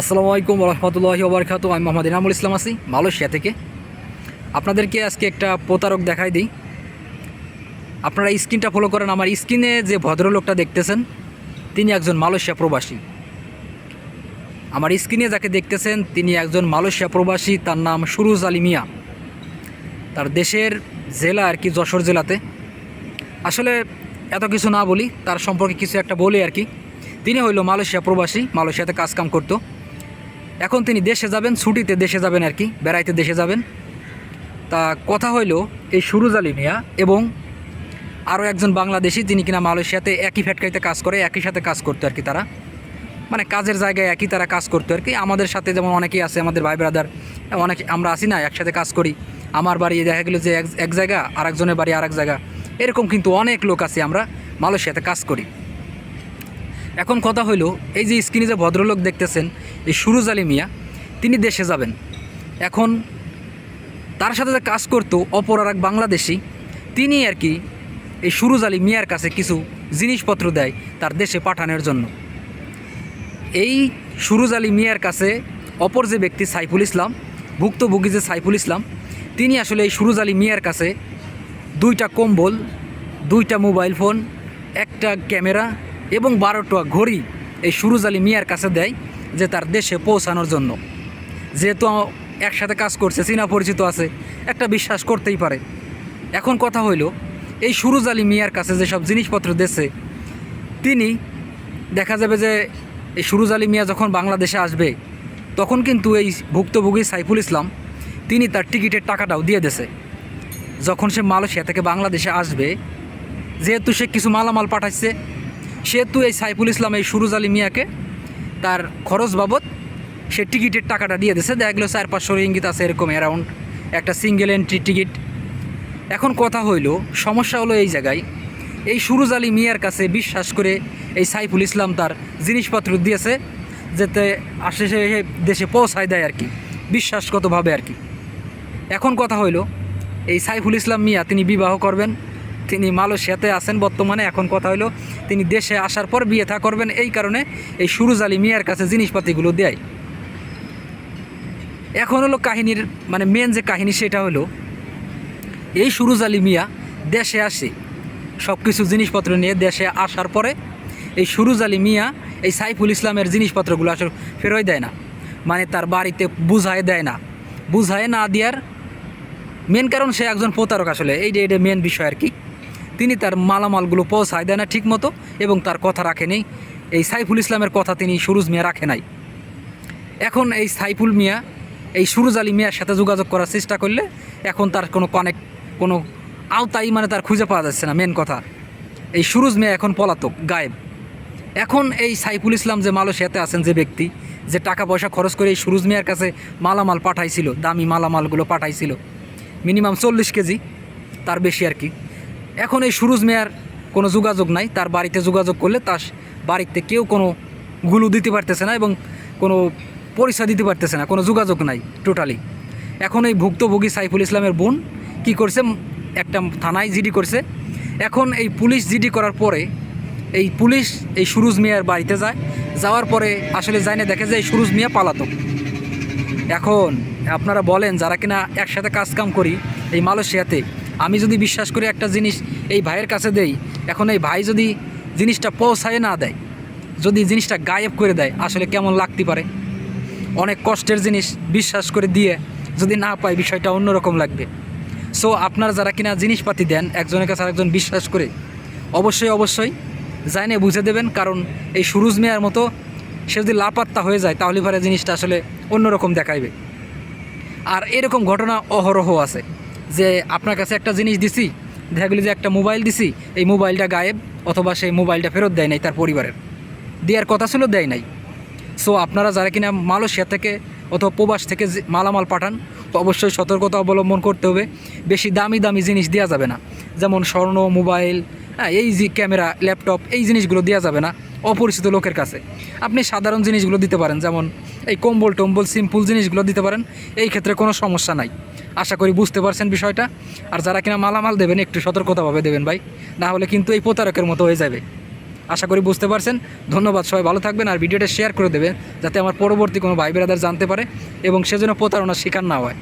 আসসালামু আলাইকুম রহমতুল্লাহি ওবরকাত আমি মোহাম্মদ ইনামুল ইসলাম আছি, মালয়েশিয়া থেকে। আপনাদেরকে আজকে একটা প্রতারক দেখাই দিই। আপনারা স্ক্রিনটা ফলো করেন, আমার স্ক্রিনে যে ভদ্রলোকটা দেখতেছেন, তিনি একজন মালয়েশিয়া প্রবাসী। আমার স্ক্রিনে যাকে দেখতেছেন, তিনি একজন মালয়েশিয়া প্রবাসী, তার নাম সুরুজ আলী মিয়া। তার দেশের জেলা আর কি, যশোর জেলাতে। আসলে এত কিছু না বলি, তার সম্পর্কে কিছু একটা বলি আর কি। তিনি হইল মালয়েশিয়া প্রবাসী, মালয়েশিয়াতে কাজকাম করতো। এখন তিনি দেশে যাবেন, ছুটিতে দেশে যাবেন আর কি, বেড়াইতে দেশে যাবেন। তা কথা হইল এই সুরুজ আলী মিয়া এবং আরও একজন বাংলাদেশি যিনি কিনা মালয়েশিয়াতে একই ফ্যাক্টরিতে কাজ করে, একই সাথে কাজ করতো আর কি তারা। মানে কাজের জায়গায় একই তারা কাজ করতো আর কি। আমাদের সাথে যেমন অনেকেই আছে, আমাদের ভাই ব্রাদার, অনেক আমরা আসি না, একসাথে কাজ করি। আমার বাড়ি দেখা গেলো যে এক জায়গা আর একজনের বাড়ি আর এক জায়গা। এরকম কিন্তু অনেক লোক আছে আমরা মালয়েশিয়াতে কাজ করি। এখন কথা হইল, এই যে স্ক্রিনে যে ভদ্রলোক দেখতেছেন, এই সুরুজ আলী মিয়া, তিনি দেশে যাবেন। এখন তার সাথে যে কাজ করতো, অপর আর এক বাংলাদেশি, তিনি আর কি এই সুরুজ আলী মিয়ার কাছে কিছু জিনিসপত্র দেয় তার দেশে পাঠানোর জন্য। এই সুরুজ আলী মিয়ার কাছে অপর যে ব্যক্তি সাইফুল ইসলাম, ভুক্তভোগী যে সাইফুল ইসলাম, তিনি আসলে এই সুরুজ আলী মিয়ার কাছে দুইটা কম্বল, দুইটা মোবাইল ফোন, একটা ক্যামেরা এবং বারোটা ঘড়ি এই সুরুজ আলী মিয়ার কাছে দেয় যে তার দেশে পৌঁছানোর জন্য। যেহেতু একসাথে কাজ করছে, চীনা পরিচিত আছে, একটা বিশ্বাস করতেই পারে। এখন কথা হইল, এই সুরুজ আলী মিয়ার কাছে যেসব জিনিসপত্র দেশে, তিনি দেখা যাবে যে এই সুরুজ আলী মিয়া যখন বাংলাদেশে আসবে, তখন কিন্তু এই ভুক্তভোগী সাইফুল ইসলাম, তিনি তার টিকিটের টাকাটাও দিয়ে দেছে যখন সে মালয়েশিয়া থেকে বাংলাদেশে আসবে, যেহেতু সে কিছু মালামাল পাঠাচ্ছে সেহেতু এই সাইফুল ইসলাম, এই সুরুজ আলী মিয়াকে তার খরচ বাবদ সে টিকিটের টাকাটা দিয়ে দিয়েছে। দেখা গেলো চার পাঁচশো ইঙ্গিত আছে এরকম অ্যারাউন্ড একটা সিঙ্গেল এন্ট্রি টিকিট এখন কথা হইল, সমস্যা হলো এই জায়গায়, এই সুরুজ আলী মিয়ার কাছে বিশ্বাস করে এই সাইফুল ইসলাম তার জিনিসপত্র দিয়েছে, যাতে আসে সে দেশে পৌঁছায় দেয় আর কি, বিশ্বাসগতভাবে আর কি। এখন কথা হইল, এই সাইফুল ইসলাম মিয়া তিনি বিবাহ করবেন তিনি মালয়েশিয়াতে আছেন বর্তমানে। এখন কথা হইল, তিনি দেশে আসার পর বিয়ে থা করবেন। এই কারণে এই সুরুজ আলী মিয়ার কাছে জিনিসপাতিগুলো দেয়। এখন হলো কাহিনীর মানে মেন যে কাহিনী সেটা হলো, এই সুরুজ আলী মিয়া দেশে আসে সব কিছু জিনিসপত্র নিয়ে দেশে আসার পরে এই সুরুজ আলী মিয়া এই সাইফুল ইসলামের জিনিসপত্রগুলো আসলে ফেরোয় দেয় না। মানে তার বাড়িতে বুঝায় দেয় না। বুঝায় না দেওয়ার মেন কারণ সে একজন প্রতারক আসলে। এই যে এটা মেন বিষয় আর কি। তিনি তার মালামালগুলো পৌঁছায় দেয় না ঠিকমতো এবং তার কথা রাখেনি এই সাইফুল ইসলামের কথা তিনি সুরুজ মিয়া রাখে নাই। এখন এই সাইফুল মিয়া, এই সুরুজ আলী মিয়ার সাথে যোগাযোগ করার চেষ্টা করলে এখন তার কোনো কানেক্ট কোনো আওতাই মানে তার খুঁজে পাওয়া যাচ্ছে না মেন কথা। এই সুরুজ মিয়া এখন পলাতক, গায়েব। এখন এই সাইফুল ইসলাম যে মালয়েশিয়াতে আছেন যে ব্যক্তি, যে টাকা পয়সা খরচ করে এই সুরুজ মিয়ার কাছে মালামাল পাঠাইছিল, দামি মালামালগুলো পাঠাইছিল মিনিমাম চল্লিশ কেজি, তার বেশি আর কি। এখন এই সুরুজ মিয়ার কোনো যোগাযোগ নাই, তার বাড়িতে যোগাযোগ করলে তার বাড়িতে কেউ কোনো গুলু দিতে পারতেছে না এবং কোনো পরিচয় দিতে পারতেছে না, কোনো যোগাযোগ নাই টোটালি এখন এই ভুক্তভোগী সাইফুল ইসলামের বোন কি করছে? একটা থানায় জিডি করছে। এখন এই পুলিশ জিডি করার পরে এই পুলিশ এই সুরুজ মিয়ার বাড়িতে যায়। যাওয়ার পরে আসলে যায় না দেখে যে এই সুরুজ মিয়া পালাতক। এখন আপনারা বলেন, যারা কিনা একসাথে কাজ কাম করি এই মালয়েশিয়াতে আমি যদি বিশ্বাস করি একটা জিনিস এই ভাইয়ের কাছে দেই, এখন এই ভাই যদি জিনিসটা পৌঁছায় না দেয়, যদি জিনিসটা গায়েব করে দেয়, আসলে কেমন লাগতে পারে? অনেক কষ্টের জিনিস বিশ্বাস করে দিয়ে যদি না পাই বিষয়টা অন্যরকম লাগবে। সো আপনারা যারা কিনা জিনিসপাতি দেন, একজনের কাছে আরেকজন বিশ্বাস করে, অবশ্যই অবশ্যই জানে, বুঝে দেবেন, কারণ এই সুরুজ মেয়ার মতো সে যদি লাপাত্তা হয়ে যায়, তাহলে পরে জিনিসটা আসলে অন্যরকম দেখাইবে। আর এরকম ঘটনা অহরহ আছে। যে আপনার কাছে একটা জিনিস দিছি, দেখা গেল যে একটা মোবাইল দিছি, এই মোবাইলটা গায়েব অথবা সেই মোবাইলটা ফেরত দেয় নাই তার পরিবারের। দেওয়ার কথা ছিল, দেয় নাই। সো আপনারা যারা কিনা মালয়েশিয়া থেকে অথবা প্রবাস থেকে মালামাল পাঠান, তো অবশ্যই সতর্কতা অবলম্বন করতে হবে। বেশি দামি দামি জিনিস দেওয়া যাবে না। যেমন স্বর্ণ, মোবাইল হ্যাঁ এই যে ক্যামেরা, ল্যাপটপ, এই জিনিসগুলো দেওয়া যাবে না অপরিচিত লোকের কাছে। আপনি সাধারণ জিনিসগুলো দিতে পারেন, যেমন এই কম্বল টম্বল সিম্পল জিনিসগুলো দিতে পারেন, এই ক্ষেত্রে কোনো সমস্যা নাই। আশা করি বুঝতে পারছেন বিষয়টা। আর যারা কিনা মালামাল দেবেন, একটু সতর্কতাভাবে দেবেন ভাই, না হলে কিন্তু এই প্রতারকের মতো হয়ে যাবে। আশা করি বুঝতে পারছেন। ধন্যবাদ সবাই, ভালো থাকবেন আর ভিডিওটা শেয়ার করে দেবেন, যাতে আমার পরবর্তী কোনো ভাই বেরাদার জানতে পারে এবং সেজন্য প্রতারণার শিকার না হয়।